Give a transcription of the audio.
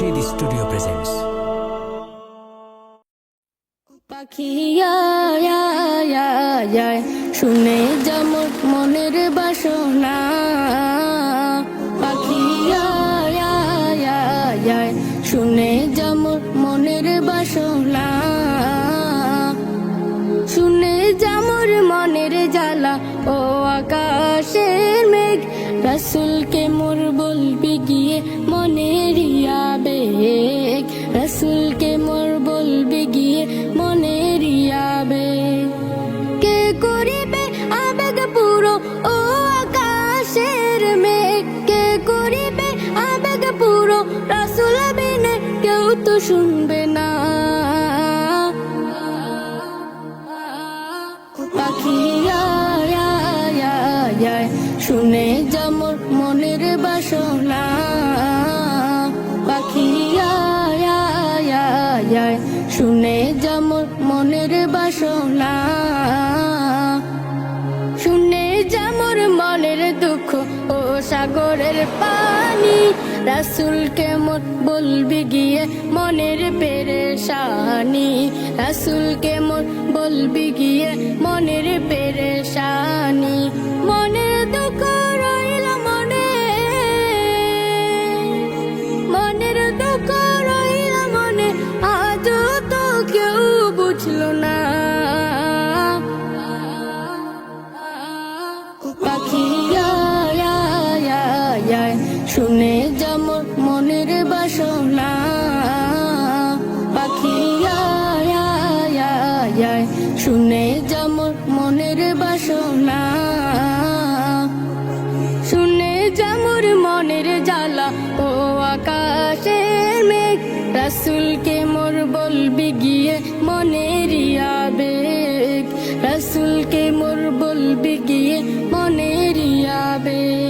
মুর্শিদ studio presents শুনে যেমন মনের বাসনা পাখিয়া শুনে যেমন মনের বাসনা শুনে যেমন মনের জ্বালা ও আকাশের মেঘ রসুলকে মোর শুনবে না। পাখিয়া শুনে যেমন মনের বাসনা। পাখিয়া শুনে যেমন মনের বাসনা। সাগরের পানি, রাসুলকে মত বলবি গিয়ে মনের পেরেশানি। রাসুলকে মত বলবি গিয়ে মনের পেরেশানি। মনের দুঃখ রইল মনে, মনের দুঃখ রইল মনে। আজও তো কেউ বুঝলো না শুনে যেমন মনের বাসনা পাখিয়া শুনে যেমন মনের বাসনা, শুনে যেমন মনের জ্বালা, ও আকাশের মেঘ, রাসুলকে মোর বলবি গিয়ে মনের আবেগ, রাসুলকে মোর বলবি গিয়ে মনের আবেগ।